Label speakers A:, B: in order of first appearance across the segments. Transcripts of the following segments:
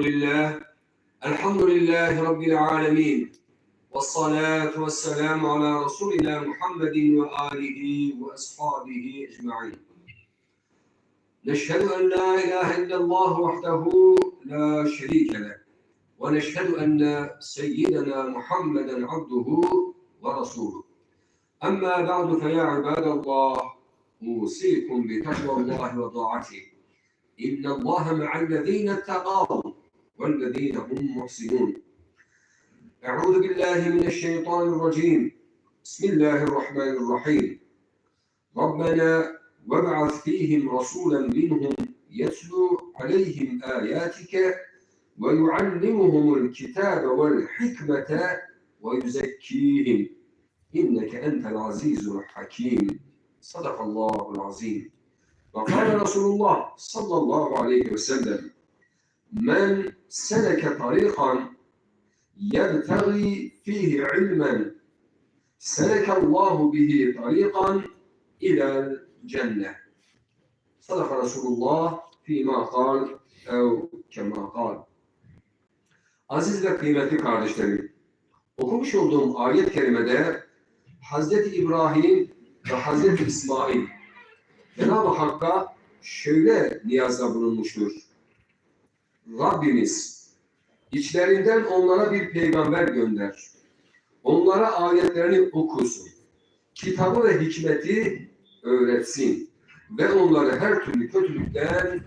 A: لله. الحمد لله رب العالمين. والصلاة والسلام على رسولنا محمد وآله وأصحابه أجمعين. نشهد أن لا إله إلا الله وحده لا شريك له. ونشهد أن سيدنا محمدا عبده ورسوله. أما بعد فيا عباد الله أوصيكم بتقوى الله وطاعته. إن الله مع الذين اتقوا. والذين هم محسنون. أعوذ بالله من الشيطان الرجيم. بسم الله الرحمن الرحيم. ربنا وابعث فيهم رسولا منهم يتلو عليهم آياتك ويعلمهم الكتاب والحكمة ويزكيهم. إنك أنت العزيز الحكيم. صدق الله العظيم. وقال رسول الله صلى الله عليه وسلم men seleke tariqan yebtagi fihi ilmen seleke Allahu bihi tariqan ilel cennet. Sadaka Resulullah fîmâ kal ev kemâ kal. Aziz ve kıymetli kardeşlerim, okumuş olduğum ayet-i kerimede Hazreti İbrahim ve Hazreti İsmail Cenab-ı Hakk'a şöyle niyazda bulunmuştur. Rabbimiz içlerinden onlara bir peygamber gönder. Onlara ayetlerini okusun. Kitabı ve hikmeti öğretsin. Ve onları her türlü kötülükten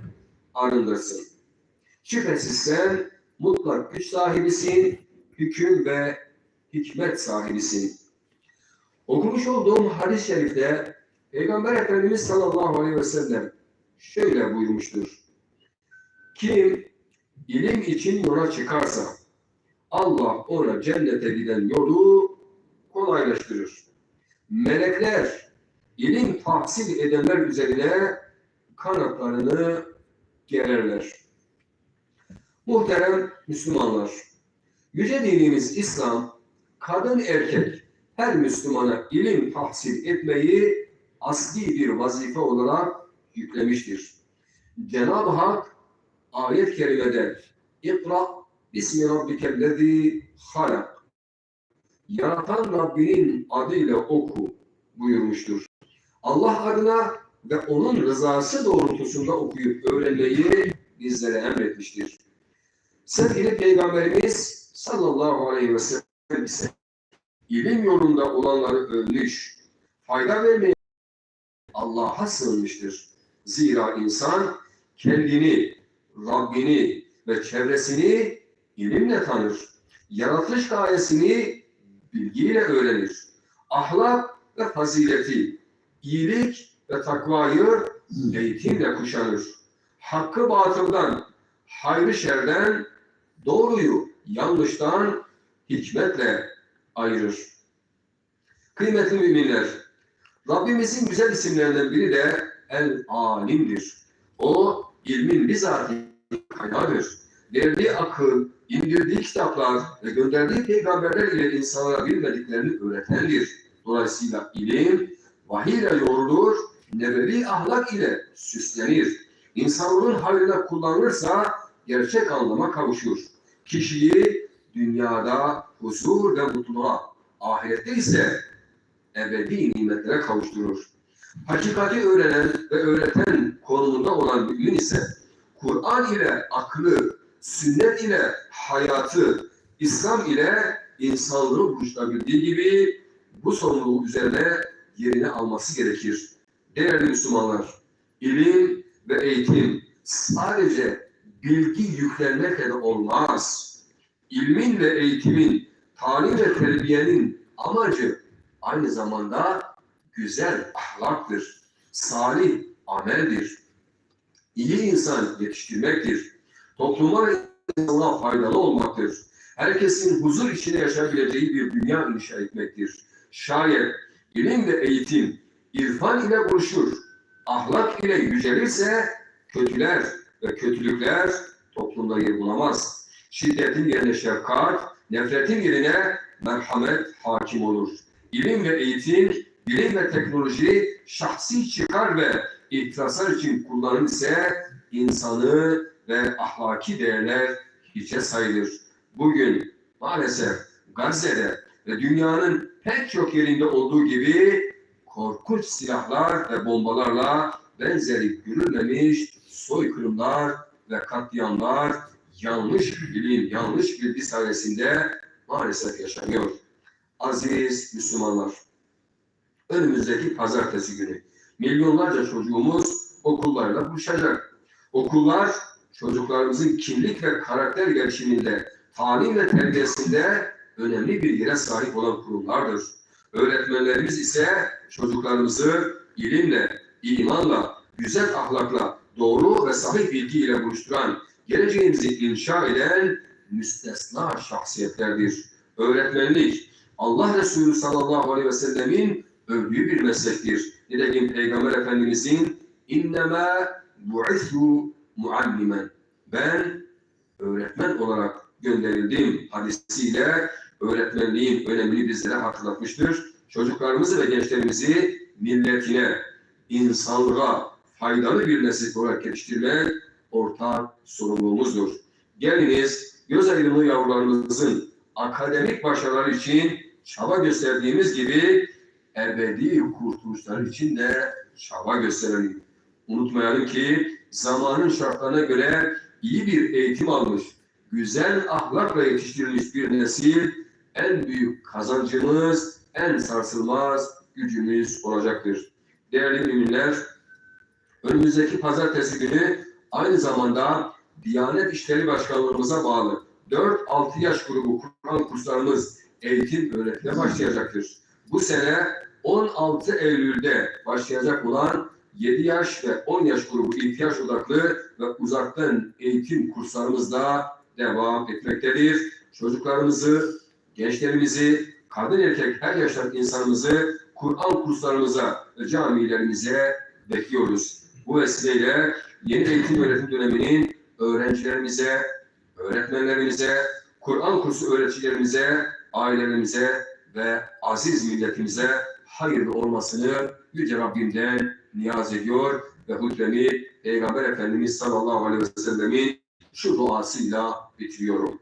A: arındırsın. Şüphesiz sen mutlak güç sahibisin, hüküm ve hikmet sahibisin. Okumuş olduğum hadis-i şerifte Peygamber Efendimiz sallallahu aleyhi ve sellem şöyle buyurmuştur. Kim ilim için yola çıkarsa Allah ona cennete giden yolu kolaylaştırır. Melekler ilim tahsil edenler üzerine kanatlarını gererler. Muhterem Müslümanlar, yüce dinimiz İslam, kadın erkek her Müslümana ilim tahsil etmeyi asli bir vazife olarak yüklemiştir. Cenab-ı Hak ayet-i kerimede İkra bismi rabbikellezi halak Yaratan Rabbinin adıyla oku buyurmuştur. Allah adına ve onun rızası doğrultusunda okuyup öğrenmeyi bizlere emretmiştir. Sevgili Peygamberimiz sallallahu aleyhi ve sellem ise ilim yolunda olanları övmüş, fayda vermeyi Allah'a sığınmıştır. Zira insan kendini, Rabbini ve çevresini ilimle tanır. Yaratılış gayesini bilgiyle öğrenir. Ahlak ve fazileti, iyilik ve takvayı eğitimle kuşanır. Hakkı batıldan, hayrı şerden, doğruyu yanlıştan hikmetle ayırır. Kıymetli müminler, Rabbimizin güzel isimlerinden biri de El Alim'dir. O ilmin bizatihi kaynağıdır. Verdiği akıl, indirdiği kitaplar ve gönderdiği peygamberler ile insanlara bilmediklerini öğretendir. Dolayısıyla ilim vahiy ile yoğrulur, nebevi ahlak ile süslenir. İnsanlığın hayrına kullanılırsa gerçek anlama kavuşur. Kişiyi dünyada huzur ve mutluluğa, ahirette ise ebedi nimetlere kavuşturur. Hakikati öğrenen ve öğreten konumunda olan mümin ise Kur'an ile aklı, sünnet ile hayatı, İslam ile insanlığı buluşturabildiği gibi bu sorumluluğu üzerine yerini alması gerekir. Değerli Müslümanlar, ilim ve eğitim sadece bilgi yüklenmekle de olmaz. İlmin ve eğitimin, talim ve terbiyenin amacı aynı zamanda güzel ahlaktır, salih ameldir. İyi insan yetiştirmektir. Topluma ve insana faydalı olmaktır. Herkesin huzur içinde yaşayabileceği bir dünya inşa etmektir. Şayet ilim ve eğitim irfan ile buluşur, ahlak ile yücelirse kötüler ve kötülükler toplumda yer bulamaz. Şiddetin yerine şefkat, nefretin yerine merhamet hakim olur. İlim ve eğitim, bilim ve teknoloji şahsi çıkar ve ihtiraslar için kullanılırsa insanı ve ahlaki değerler hiçe sayılır. Bugün maalesef Gazze'de ve dünyanın pek çok yerinde olduğu gibi korkunç silahlar ve bombalarla benzeri görülmemiş soykırımlar ve katliamlar yanlış bilim, yanlış bilgi sayesinde maalesef yaşanıyor. Aziz Müslümanlar, önümüzdeki pazartesi günü milyonlarca çocuğumuz okullarla buluşacak. Okullar çocuklarımızın kimlik ve karakter gelişiminde, talim ve terbiyesinde önemli bir yere sahip olan kurumlardır. Öğretmenlerimiz ise çocuklarımızı ilimle, imanla, güzel ahlakla, doğru ve sahih bilgiyle buluşturan, geleceğimizi inşa eden müstesna şahsiyetlerdir. Öğretmenlik, Allah Resulü sallallahu aleyhi ve sellemin övdüğü bir meslektir. Nitekim Peygamber Efendimizin inneme bu'ithu muallimen. Ben öğretmen olarak gönderildim hadisiyle öğretmenliğin önemini bizlere hatırlatmıştır. Çocuklarımızı ve gençlerimizi milletine, insanlığa faydalı bir nesil olarak yetiştirmek ortak sorumluluğumuzdur. Geliniz göz aydınlığı yavrularımızın akademik başarıları için çaba gösterdiğimiz gibi ebedi kurtuluşları için de çaba gösterelim. Unutmayalım ki zamanın şartlarına göre iyi bir eğitim almış, güzel ahlakla yetiştirilmiş bir nesil en büyük kazancımız, en sarsılmaz gücümüz olacaktır. Değerli müminler, önümüzdeki pazartesi günü aynı zamanda Diyanet İşleri Başkanlığımıza bağlı 4-6 yaş grubu Kur'an kurslarımız eğitim öğretime başlayacaktır. Bu sene 16 Eylül'de başlayacak olan 7 yaş ve 10 yaş grubu ihtiyaç odaklı ve uzaktan eğitim kurslarımız da devam etmektedir. Çocuklarımızı, gençlerimizi, kadın erkek her yaştan insanımızı Kur'an kurslarımıza ve camilerimize bekliyoruz. Bu vesileyle yeni eğitim öğretim döneminin öğrencilerimize, öğretmenlerimize, Kur'an kursu öğreticilerimize, ailelerimize ve aziz milletimize hayırlı olmasını Yüce Rabbimden niyaz ediyor ve hutbemi Peygamber Efendimiz sallallahu aleyhi ve sellemin şu duasıyla bitiriyorum.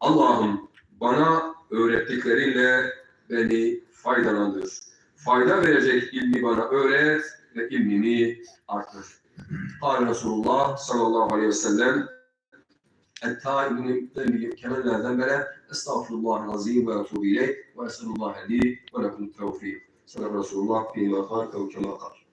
A: Allah'ım bana öğrettiklerinle beni faydalandır. Fayda verecek ilmi bana öğret ve ilmimi artır. Kâle Resulullah sallallahu aleyhi ve sellem التائب كمان لا ذنب له استغفر الله العظيم وأتوب إليه وأسأل الله لي ولكم التوفيق. صدق رسول الله فيما قال أو كما قال.